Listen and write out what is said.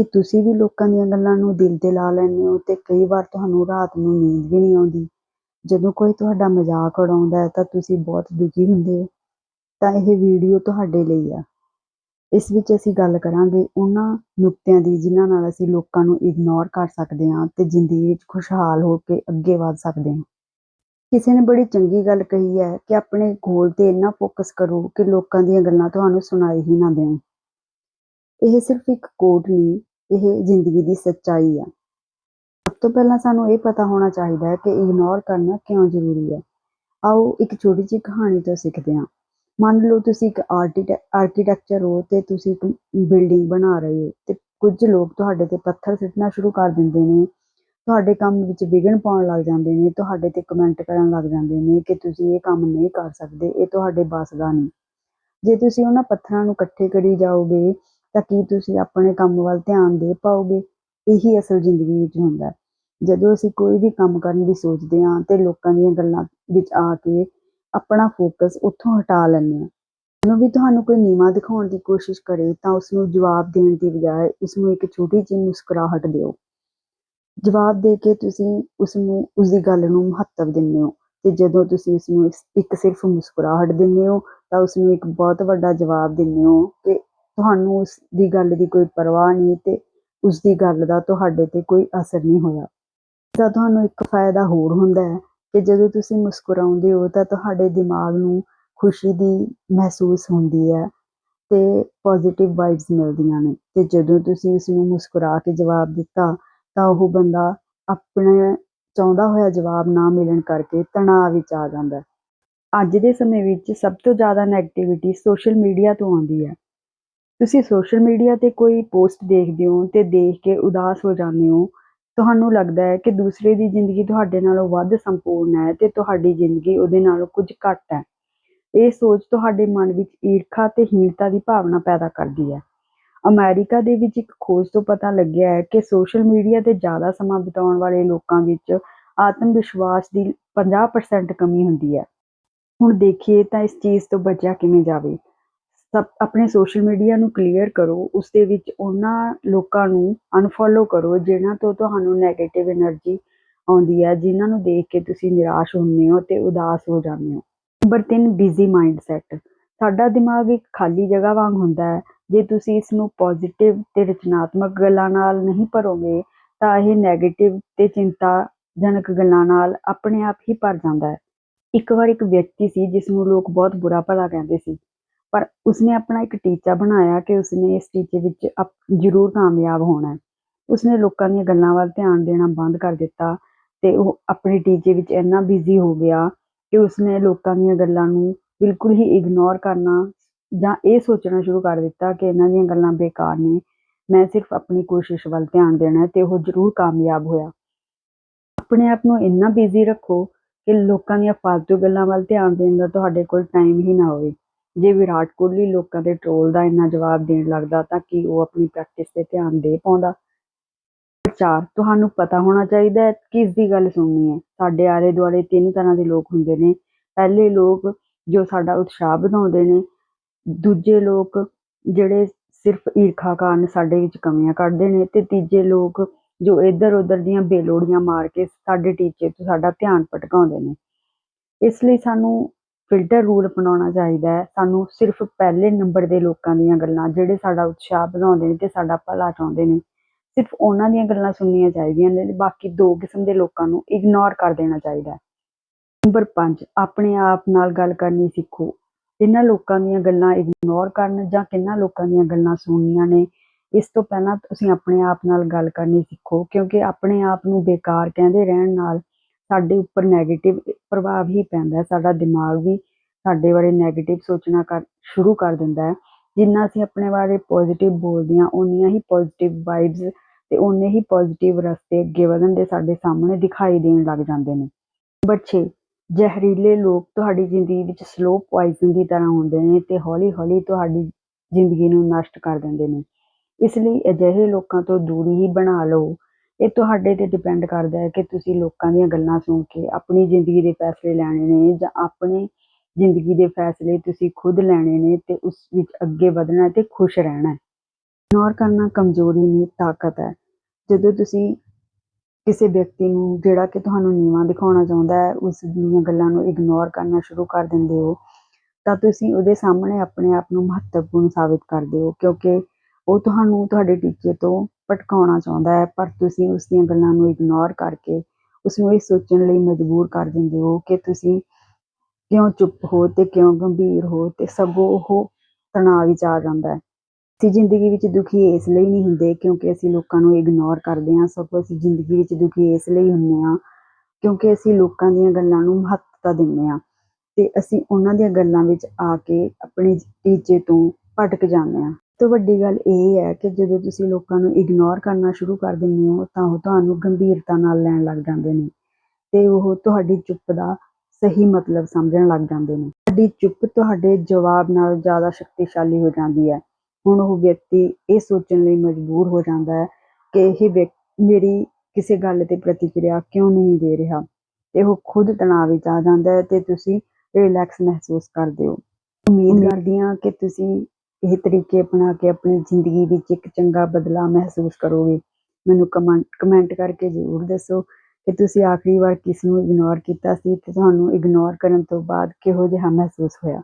ਕਿ ਤੁਸੀਂ ਵੀ ਲੋਕਾਂ ਦੀਆਂ ਗੱਲਾਂ ਨੂੰ ਦਿਲ 'ਤੇ ਲਾ ਲੈਂਦੇ ਹੋ ਅਤੇ ਕਈ ਵਾਰ ਤੁਹਾਨੂੰ ਰਾਤ ਨੂੰ ਨੀਂਦ ਵੀ ਨਹੀਂ ਆਉਂਦੀ। ਜਦੋਂ ਕੋਈ ਤੁਹਾਡਾ ਮਜ਼ਾਕ ਉਡਾਉਂਦਾ ਹੈ ਤਾਂ ਤੁਸੀਂ ਬਹੁਤ ਦੁਖੀ ਹੁੰਦੇ ਹੋ। ਤਾਂ ਇਹ ਵੀਡੀਓ ਤੁਹਾਡੇ ਲਈ ਆ। ਇਸ ਵਿੱਚ ਅਸੀਂ ਗੱਲ ਕਰਾਂਗੇ ਉਹਨਾਂ ਨੁਕਤਿਆਂ ਦੀ ਜਿਨ੍ਹਾਂ ਨਾਲ ਅਸੀਂ ਲੋਕਾਂ ਨੂੰ ਇਗਨੋਰ ਕਰ ਸਕਦੇ ਹਾਂ ਅਤੇ ਜ਼ਿੰਦਗੀ ਵਿੱਚ ਖੁਸ਼ਹਾਲ ਹੋ ਕੇ ਅੱਗੇ ਵਧ ਸਕਦੇ ਹਾਂ। ਕਿਸੇ ਨੇ ਬੜੀ ਚੰਗੀ ਗੱਲ ਕਹੀ ਹੈ ਕਿ ਆਪਣੇ ਗੋਲ 'ਤੇ ਇੰਨਾ ਫੋਕਸ ਕਰੋ ਕਿ ਲੋਕਾਂ ਦੀਆਂ ਗੱਲਾਂ ਤੁਹਾਨੂੰ ਸੁਣਾਈ ਹੀ ਨਾ ਦੇਣ। ਇਹ ਸਿਰਫ ਇੱਕ ਕੋਟ ਨਹੀਂ ਇਹ ਜ਼ਿੰਦਗੀ ਦੀ ਸੱਚਾਈ ਆ। ਸਭ ਤੋਂ ਪਹਿਲਾਂ ਸਾਨੂੰ ਇਹ ਪਤਾ ਹੋਣਾ ਚਾਹੀਦਾ ਹੈ ਕਿ ਇਗਨੋਰ ਕਰਨਾ ਕਿਉਂ ਜ਼ਰੂਰੀ ਹੈ। ਆਓ ਇੱਕ ਛੋਟੀ ਜਿਹੀ ਕਹਾਣੀ ਤੋਂ ਸਿੱਖਦੇ ਹਾਂ। ਮੰਨ ਲਓ ਤੁਸੀਂ ਇੱਕ ਆਰਟੀਟੈ ਆਰਕੀਟੈਕਚਰ ਹੋ ਅਤੇ ਤੁਸੀਂ ਇੱਕ ਬਿਲਡਿੰਗ ਬਣਾ ਰਹੇ ਹੋ ਤੇ ਕੁਝ ਲੋਕ ਤੁਹਾਡੇ 'ਤੇ ਪੱਥਰ ਸਿੱਟਣਾ ਸ਼ੁਰੂ ਕਰ ਦਿੰਦੇ ਨੇ। ਤੁਹਾਡੇ ਕੰਮ ਵਿੱਚ ਵਿਘਨ ਪਾਉਣ ਲੱਗ ਜਾਂਦੇ ਨੇ, ਤੁਹਾਡੇ 'ਤੇ ਕਮੈਂਟ ਕਰਨ ਲੱਗ ਜਾਂਦੇ ਨੇ ਕਿ ਤੁਸੀਂ ਇਹ ਕੰਮ ਨਹੀਂ ਕਰ ਸਕਦੇ, ਇਹ ਤੁਹਾਡੇ ਵੱਸ ਦਾ ਨਹੀਂ। ਜੇ ਤੁਸੀਂ ਉਹਨਾਂ ਪੱਥਰਾਂ ਨੂੰ ਇਕੱਠੇ ਕਰੀ ਜਾਓਗੇ ਤਾਂ ਕੀ ਤੁਸੀਂ ਆਪਣੇ ਕੰਮ ਵੱਲ ਧਿਆਨ ਦੇ ਪਾਓਗੇ? ਇਹੀ ਅਸਲ ਜ਼ਿੰਦਗੀ ਵਿੱਚ ਹੁੰਦਾ ਹੈ। ਜਦੋਂ ਅਸੀਂ ਕੋਈ ਵੀ ਕੰਮ ਕਰਨ ਦੀ ਸੋਚਦੇ ਹਾਂ ਅਤੇ ਲੋਕਾਂ ਦੀਆਂ ਗੱਲਾਂ ਵਿੱਚ ਆ ਕੇ ਆਪਣਾ ਫੋਕਸ ਉੱਥੋਂ ਹਟਾ ਲੈਂਦੇ ਹਾਂ ਜਦੋਂ ਵੀ ਤੁਹਾਨੂੰ ਕੋਈ ਨੀਵਾਂ ਦਿਖਾਉਣ ਦੀ ਕੋਸ਼ਿਸ਼ ਕਰੇ ਤਾਂ ਉਸ ਨੂੰ ਜਵਾਬ ਦੇਣ ਦੀ ਬਜਾਏ ਉਸ ਨੂੰ ਇੱਕ ਛੋਟੀ ਜਿਹੀ ਮੁਸਕਰਾਹਟ ਦਿਓ। ਜਵਾਬ ਦੇ ਕੇ ਤੁਸੀਂ ਉਸ ਨੂੰ ਉਸ ਦੀ ਗੱਲ ਨੂੰ ਮਹੱਤਵ ਦਿੰਦੇ ਹੋ ਤੇ ਜਦੋਂ ਤੁਸੀਂ ਉਸ ਨੂੰ ਇੱਕ ਸਿਰਫ ਮੁਸਕਰਾਹਟ ਦਿੰਦੇ ਹੋ ਤਾਂ ਉਸ ਨੂੰ ਇੱਕ ਬਹੁਤ ਵੱਡਾ ਜਵਾਬ ਦਿੰਦੇ ਹੋ ਕਿ ਤੁਹਾਨੂੰ ਉਸ ਦੀ ਗੱਲ ਦੀ ਕੋਈ ਪਰਵਾਹ ਨਹੀਂ ਤੇ ਉਸ ਦੀ ਗੱਲ ਦਾ ਤੁਹਾਡੇ 'ਤੇ ਕੋਈ ਅਸਰ ਨਹੀਂ ਹੋਇਆ। ਤਾਂ ਤੁਹਾਨੂੰ ਇੱਕ ਫਾਇਦਾ ਹੋਰ ਹੁੰਦਾ ਹੈ ਕਿ ਜਦੋਂ ਤੁਸੀਂ ਮੁਸਕਰਾਉਂਦੇ ਹੋ ਤਾਂ ਤੁਹਾਡੇ ਦਿਮਾਗ ਨੂੰ ਖੁਸ਼ੀ ਦੀ ਮਹਿਸੂਸ ਹੁੰਦੀ ਹੈ ਤੇ ਪੋਜ਼ੀਟਿਵ ਵਾਈਬਸ ਮਿਲਦੀਆਂ ਨੇ ਅਤੇ ਜਦੋਂ ਤੁਸੀਂ ਉਸ ਨੂੰ ਮੁਸਕਰਾ ਕੇ ਜਵਾਬ ਦਿੱਤਾ ਤਾਂ ਉਹ ਬੰਦਾ ਆਪਣੇ ਚਾਹੁੰਦਾ ਹੋਇਆ ਜਵਾਬ ਨਾ ਮਿਲਣ ਕਰਕੇ ਤਣਾਅ ਵਿੱਚ ਆ ਜਾਂਦਾ ਅੱਜ ਦੇ ਸਮੇਂ ਵਿੱਚ ਸਭ ਤੋਂ ਜ਼ਿਆਦਾ ਨੈਗੇਟਿਵਿਟੀ ਸੋਸ਼ਲ ਮੀਡੀਆ ਤੋਂ ਆਉਂਦੀ ਹੈ। ਤੁਸੀਂ ਸੋਸ਼ਲ ਮੀਡੀਆ 'ਤੇ ਕੋਈ ਪੋਸਟ ਦੇਖਦੇ ਹੋ ਅਤੇ ਦੇਖ ਕੇ ਉਦਾਸ ਹੋ ਜਾਂਦੇ ਹੋ, ਤੁਹਾਨੂੰ ਲੱਗਦਾ ਹੈ ਕਿ ਦੂਸਰੇ ਦੀ ਜ਼ਿੰਦਗੀ ਤੁਹਾਡੇ ਨਾਲੋਂ ਵੱਧ ਸੰਪੂਰਨ ਹੈ ਅਤੇ ਤੁਹਾਡੀ ਜ਼ਿੰਦਗੀ ਉਹਦੇ ਨਾਲੋਂ ਕੁਝ ਘੱਟ ਹੈ। ਇਹ ਸੋਚ ਤੁਹਾਡੇ ਮਨ ਵਿੱਚ ਈਰਖਾ ਅਤੇ ਹੀਣਤਾ ਦੀ ਭਾਵਨਾ ਪੈਦਾ ਕਰਦੀ ਹੈ। ਅਮਰੀਕਾ ਦੇ ਵਿੱਚ ਇੱਕ ਖੋਜ ਤੋਂ ਪਤਾ ਲੱਗਿਆ ਹੈ ਕਿ ਸੋਸ਼ਲ ਮੀਡੀਆ 'ਤੇ ਜ਼ਿਆਦਾ ਸਮਾਂ ਬਿਤਾਉਣ ਵਾਲੇ ਲੋਕਾਂ ਵਿੱਚ ਆਤਮ ਵਿਸ਼ਵਾਸ ਦੀ ਪੰਜਾਹ ਪਰਸੈਂਟ ਕਮੀ ਹੁੰਦੀ ਹੈ। ਹੁਣ ਦੇਖੀਏ ਤਾਂ ਇਸ ਚੀਜ਼ ਤੋਂ ਬਚਿਆ ਕਿਵੇਂ ਜਾਵੇ। ਸਭ ਆਪਣੇ ਸੋਸ਼ਲ ਮੀਡੀਆ ਨੂੰ ਕਲੀਅਰ ਕਰੋ ਉਸ ਦੇ ਵਿੱਚ ਉਹਨਾਂ ਲੋਕਾਂ ਨੂੰ ਅਨਫੋਲੋ ਕਰੋ, ਜਿਹਨਾਂ ਤੋਂ ਤੁਹਾਨੂੰ ਨੈਗੇਟਿਵ ਐਨਰਜੀ ਆਉਂਦੀ ਹੈ ਜਿਨ੍ਹਾਂ ਨੂੰ ਦੇਖ ਕੇ ਤੁਸੀਂ ਨਿਰਾਸ਼ ਹੁੰਦੇ ਹੋ ਤੇ ਉਦਾਸ ਹੋ ਜਾਂਦੇ ਹੋ। ਨੰਬਰ 3 ਬਿਜ਼ੀ ਮਾਈਂਡ ਮਾਈਂਡਸੈਟ ਸਾਡਾ ਦਿਮਾਗ ਇੱਕ ਖਾਲੀ ਜਗ੍ਹਾ ਵਾਂਗ ਹੁੰਦਾ ਹੈ। ਜੇ ਤੁਸੀਂ ਇਸ ਨੂੰ ਪੋਜ਼ਿਟਿਵ ਤੇ ਰਚਨਾਤਮਕ ਗੱਲਾਂ ਨਾਲ ਨਹੀਂ ਭਰੋਗੇ, ਤਾਂ ਇਹ ਨੈਗੇਟਿਵ ਤੇ ਚਿੰਤਾਜਨਕ ਗੱਲਾਂ ਨਾਲ ਆਪਣੇ ਆਪ ਹੀ ਭਰ ਜਾਂਦਾ ਹੈ। ਇੱਕ ਵਾਰ ਇੱਕ ਵਿਅਕਤੀ ਸੀ ਜਿਸ ਨੂੰ ਲੋਕ ਬਹੁਤ ਬੁਰਾ ਭਲਾ ਕਹਿੰਦੇ ਸੀ। ਪਰ ਉਸਨੇ ਆਪਣਾ ਇੱਕ ਟੀਚਾ ਬਣਾਇਆ ਕਿ ਉਸਨੇ ਇਸ ਟੀਚੇ ਵਿੱਚ ਅਪ, ਜ਼ਰੂਰ ਕਾਮਯਾਬ ਹੋਣਾ ਹੈ। ਉਸਨੇ ਲੋਕਾਂ ਦੀਆਂ ਗੱਲਾਂ ਵੱਲ ਧਿਆਨ ਦੇਣਾ ਬੰਦ ਕਰ ਦਿੱਤਾ ਤੇ ਉਹ ਆਪਣੇ ਟੀਚੇ ਵਿੱਚ ਇੰਨਾ ਬਿਜ਼ੀ ਹੋ ਗਿਆ ਕਿ ਉਸਨੇ ਲੋਕਾਂ ਦੀਆਂ ਗੱਲਾਂ ਨੂੰ ਬਿਲਕੁਲ ਹੀ ਇਗਨੋਰ ਕਰਨਾ ਜਾਂ ਇਹ ਸੋਚਣਾ ਸ਼ੁਰੂ ਕਰ ਦਿੱਤਾ ਕਿ ਇਹਨਾਂ ਦੀਆਂ ਗੱਲਾਂ ਬੇਕਾਰ ਨੇ। ਮੈਂ ਸਿਰਫ ਆਪਣੀ ਕੋਸ਼ਿਸ਼ ਵੱਲ ਧਿਆਨ ਦੇਣਾ ਅਤੇ ਉਹ ਜ਼ਰੂਰ ਕਾਮਯਾਬ ਹੋਇਆ। ਆਪਣੇ ਆਪ ਨੂੰ ਇੰਨਾ ਬਿਜ਼ੀ ਰੱਖੋ ਕਿ ਲੋਕਾਂ ਦੀਆਂ ਫਾਲਤੂ ਗੱਲਾਂ ਵੱਲ ਧਿਆਨ ਦੇਣ ਦਾ ਤੁਹਾਡੇ ਕੋਲ ਟਾਈਮ ਹੀ ਨਾ ਹੋਵੇ। ਜੇ ਵਿਰਾਟ ਕੋਹਲੀ ਲੋਕਾਂ ਦੇ ਟ੍ਰੋਲ ਦਾ ਇੰਨਾ ਜਵਾਬ ਦੇਣ ਲੱਗਦਾ ਤਾਂ ਕੀ ਉਹ ਆਪਣੀ ਪ੍ਰੈਕਟਿਸ 'ਤੇ ਧਿਆਨ ਦੇ ਪਾਉਂਦਾ? ਚਾਰ ਤੁਹਾਨੂੰ ਪਤਾ ਹੋਣਾ ਚਾਹੀਦਾ ਹੈ ਕਿਸ ਦੀ ਗੱਲ ਸੁਣਨੀ ਹੈ। ਸਾਡੇ ਆਲੇ ਦੁਆਲੇ ਤਿੰਨ ਤਰ੍ਹਾਂ ਦੇ ਲੋਕ ਹੁੰਦੇ ਨੇ। ਪਹਿਲੇ ਲੋਕ ਜੋ ਸਾਡਾ ਉਤਸ਼ਾਹ ਵਧਾਉਂਦੇ ਨੇ, ਦੂਜੇ ਲੋਕ ਜਿਹੜੇ ਸਿਰਫ ਈਰਖਾ ਕਾਰਨ ਸਾਡੇ ਵਿੱਚ ਕਮੀਆਂ ਕੱਢਦੇ ਨੇ ਤੇ ਤੀਜੇ ਲੋਕ ਜੋ ਇੱਧਰ ਉੱਧਰ ਦੀਆਂ ਬੇਲੋੜੀਆਂ ਮਾਰ ਕੇ ਸਾਡੇ ਟੀਚੇ ਤੋਂ ਸਾਡਾ ਧਿਆਨ ਭਟਕਾਉਂਦੇ ਨੇ। ਇਸ ਲਈ ਸਾਨੂੰ ਫਿਲਟਰ ਰੂਲ ਅਪਣਾਉਣਾ ਚਾਹੀਦਾ ਹੈ। ਸਾਨੂੰ ਸਿਰਫ ਪਹਿਲੇ ਨੰਬਰ ਦੇ ਲੋਕਾਂ ਦੀਆਂ ਗੱਲਾਂ, ਜਿਹੜੇ ਸਾਡਾ ਉਤਸ਼ਾਹ ਵਧਾਉਂਦੇ ਨੇ ਅਤੇ ਸਾਡਾ ਭਲਾ ਚਾਹੁੰਦੇ ਨੇ, ਸਿਰਫ ਉਹਨਾਂ ਦੀਆਂ ਗੱਲਾਂ ਸੁਣਨੀਆਂ ਚਾਹੀਦੀਆਂ ਨੇ ਬਾਕੀ ਦੋ ਕਿਸਮ ਦੇ ਲੋਕਾਂ ਨੂੰ ਇਗਨੋਰ ਕਰ ਦੇਣਾ ਚਾਹੀਦਾ ਹੈ। ਨੰਬਰ 5 ਆਪਣੇ ਆਪ ਨਾਲ ਗੱਲ ਕਰਨੀ ਸਿੱਖੋ। ਇਹਨਾਂ ਲੋਕਾਂ ਦੀਆਂ ਗੱਲਾਂ ਇਗਨੋਰ ਕਰਨ ਜਾਂ ਕਿੰਨਾ ਲੋਕਾਂ ਦੀਆਂ ਗੱਲਾਂ ਸੁਣਨੀਆਂ ਨੇ, ਇਸ ਤੋਂ ਪਹਿਲਾਂ ਤੁਸੀਂ ਆਪਣੇ ਆਪ ਨਾਲ ਗੱਲ ਕਰਨੀ ਸਿੱਖੋ, ਕਿਉਂਕਿ ਆਪਣੇ ਆਪ ਨੂੰ ਬੇਕਾਰ ਕਹਿੰਦੇ ਰਹਿਣ ਨਾਲ ਸਾਡੇ ਉੱਪਰ ਨੈਗੇਟਿਵ ਪ੍ਰਭਾਵ ਹੀ ਪੈਂਦਾ ਸਾਡਾ ਦਿਮਾਗ ਵੀ ਸਾਡੇ ਬਾਰੇ ਨੈਗੇਟਿਵ ਸੋਚਣਾ ਕਰ, ਸ਼ੁਰੂ ਕਰ ਦਿੰਦਾ ਹੈ। ਜਿੰਨਾ ਅਸੀਂ ਆਪਣੇ ਬਾਰੇ ਪੋਜ਼ਿਟਿਵ ਬੋਲਦੇ ਹਾਂ, ਓਨੀਆਂ ਹੀ ਪੋਜ਼ਿਟਿਵ ਵਾਈਬਸ ਅਤੇ ਓਨੇ ਹੀ ਪੋਜ਼ਿਟਿਵ ਰਸਤੇ ਅੱਗੇ ਵਧਣ ਦੇ ਸਾਡੇ ਸਾਹਮਣੇ ਦਿਖਾਈ ਦੇਣ ਲੱਗ ਜਾਂਦੇ ਨੇ। ਨੰਬਰ ਛੇ, ਜ਼ਹਿਰੀਲੇ ਲੋਕ ਤੁਹਾਡੀ ਜ਼ਿੰਦਗੀ ਵਿੱਚ ਸਲੋ ਪੁਆਇਜ਼ਨ ਦੀ ਤਰ੍ਹਾਂ ਹੁੰਦੇ ਨੇ ਅਤੇ ਹੌਲੀ ਹੌਲੀ ਤੁਹਾਡੀ ਜ਼ਿੰਦਗੀ ਨੂੰ ਨਸ਼ਟ ਕਰ ਦਿੰਦੇ ਨੇ। ਇਸ ਲਈ ਅਜਿਹੇ ਲੋਕਾਂ ਤੋਂ ਦੂਰੀ ਹੀ ਬਣਾ ਲਓ। ਇਹ ਤੁਹਾਡੇ 'ਤੇ ਡਿਪੈਂਡ ਕਰਦਾ ਹੈ ਕਿ ਤੁਸੀਂ ਲੋਕਾਂ ਦੀਆਂ ਗੱਲਾਂ ਸੁਣ ਕੇ ਆਪਣੀ ਜ਼ਿੰਦਗੀ ਦੇ ਫੈਸਲੇ ਲੈਣੇ ਨੇ ਜਾਂ ਆਪਣੇ ਜ਼ਿੰਦਗੀ ਦੇ ਫੈਸਲੇ ਤੁਸੀਂ ਖੁਦ ਲੈਣੇ ਨੇ ਅਤੇ ਉਸ ਵਿੱਚ ਅੱਗੇ ਵਧਣਾ ਅਤੇ ਖੁਸ਼ ਰਹਿਣਾ ਇਗਨੋਰ ਕਰਨਾ ਕਮਜ਼ੋਰੀ ਨਹੀਂ, ਤਾਕਤ ਹੈ। ਜਦੋਂ ਤੁਸੀਂ ਕਿਸੇ ਵਿਅਕਤੀ ਨੂੰ ਜਿਹੜਾ ਕਿ ਤੁਹਾਨੂੰ ਨੀਵਾਂ ਦਿਖਾਉਣਾ ਚਾਹੁੰਦਾ ਹੈ, ਉਸ ਦੀਆਂ ਗੱਲਾਂ ਨੂੰ ਇਗਨੋਰ ਕਰਨਾ ਸ਼ੁਰੂ ਕਰ ਦਿੰਦੇ ਹੋ, ਤਾਂ ਤੁਸੀਂ ਉਹਦੇ ਸਾਹਮਣੇ ਆਪਣੇ ਆਪ ਨੂੰ ਮਹੱਤਵਪੂਰਨ ਸਾਬਿਤ ਕਰਦੇ ਹੋ ਕਿਉਂਕਿ ਉਹ ਤੁਹਾਨੂੰ, ਤੁਹਾਡੇ ਟੀਚੇ ਤੋਂ ਭਟਕਾਉਣਾ ਚਾਹੁੰਦਾ ਹੈ, ਪਰ ਤੁਸੀਂ ਉਸ ਦੀਆਂ ਗੱਲਾਂ ਨੂੰ ਇਗਨੋਰ ਕਰਕੇ ਉਸ ਨੂੰ ਇਹ ਸੋਚਣ ਲਈ ਮਜਬੂਰ ਕਰ ਦਿੰਦੇ ਹੋ ਕਿ ਤੁਸੀਂ ਕਿਉਂ ਚੁੱਪ ਹੋ ਤੇ ਕਿਉਂ ਗੰਭੀਰ ਹੋ ਤੇ ਸਗੋਂ ਉਹ ਤਣਾਅ ਵਿੱਚ ਆ ਜਾਂਦਾ ਹੈ। ਅਸੀਂ ਜ਼ਿੰਦਗੀ ਵਿੱਚ ਦੁਖੀ ਇਸ ਲਈ ਨਹੀਂ ਹੁੰਦੇ ਕਿਉਂਕਿ ਅਸੀਂ ਲੋਕਾਂ ਨੂੰ ਇਗਨੋਰ ਕਰਦੇ ਹਾਂ ਸਗੋਂ ਅਸੀਂ ਜ਼ਿੰਦਗੀ ਵਿੱਚ ਦੁਖੀ ਇਸ ਲਈ ਹੁੰਦੇ ਹਾਂ ਕਿਉਂਕਿ ਅਸੀਂ ਲੋਕਾਂ ਦੀਆਂ ਗੱਲਾਂ ਨੂੰ ਮਹੱਤਤਾ ਦਿੰਦੇ ਹਾਂ ਤੇ ਅਸੀਂ ਉਹਨਾਂ ਦੀਆਂ ਗੱਲਾਂ ਵਿੱਚ ਆ ਕੇ ਆਪਣੇ ਟੀਚੇ ਤੋਂ ਭਟਕ ਜਾਂਦੇ ਹਾਂ। ਤੋਂ ਵੱਡੀ ਗੱਲ ਇਹ ਹੈ ਕਿ ਜਦੋਂ ਤੁਸੀਂ ਲੋਕਾਂ ਨੂੰ ਇਗਨੋਰ ਕਰਨਾ ਸ਼ੁਰੂ ਕਰ ਦਿੰਦੇ ਹੋ ਤਾਂ ਉਹ ਤੁਹਾਨੂੰ ਗੰਭੀਰਤਾ ਨਾਲ ਲੈਣ ਲੱਗ ਜਾਂਦੇ ਨੇ ਤੇ ਉਹ ਤੁਹਾਡੀ ਚੁੱਪ ਦਾ ਸਹੀ ਮਤਲਬ ਸਮਝਣ ਲੱਗ ਜਾਂਦੇ ਨੇ। ਤੁਹਾਡੀ ਚੁੱਪ ਤੁਹਾਡੇ ਜਵਾਬ ਨਾਲ ਜ਼ਿਆਦਾ ਸ਼ਕਤੀਸ਼ਾਲੀ ਹੋ ਜਾਂਦੀ ਹੈ। ਹੁਣ ਉਹ ਵਿਅਕਤੀ ਇਹ ਸੋਚਣ ਲਈ ਮਜਬੂਰ ਹੋ ਜਾਂਦਾ ਹੈ ਕਿ ਇਹ ਵਿਅਕ- ਮੇਰੀ ਕਿਸੇ ਗੱਲ ਤੇ ਪ੍ਰਤੀਕਿਰਿਆ ਕਿਉਂ ਨਹੀਂ ਦੇ ਰਿਹਾ? ਤੇ ਉਹ ਖੁਦ ਤਣਾਅ ਵਿੱਚ ਆ ਜਾਂਦਾ ਹੈ ਤੇ ਤੁਸੀਂ ਰਿਲੈਕਸ ਮਹਿਸੂਸ ਕਰਦੇ ਹੋ। ਉਮੀਦ ਕਰਦੀ ਹਾਂ ਕਿ ਤੁਸੀਂ ਇਹ ਤਰੀਕੇ ਅਪਣਾ ਕੇ ਆਪਣੀ ਜ਼ਿੰਦਗੀ ਵਿੱਚ ਇੱਕ ਚੰਗਾ ਬਦਲਾਅ ਮਹਿਸੂਸ ਕਰੋਗੇ। ਮੈਨੂੰ ਕਮੈਂਟ ਕਮੈਂਟ ਕਰਕੇ ਜ਼ਰੂਰ ਦੱਸੋ ਕਿ ਤੁਸੀਂ ਆਖਰੀ ਵਾਰ ਕਿਸ ਨੂੰ ਇਗਨੋਰ ਕੀਤਾ ਸੀ ਤੇ ਤੁਹਾਨੂੰ ਇਗਨੋਰ ਕਰਨ ਤੋਂ ਬਾਅਦ ਕਿਹੋ ਜਿਹਾ ਮਹਿਸੂਸ ਹੋਇਆ?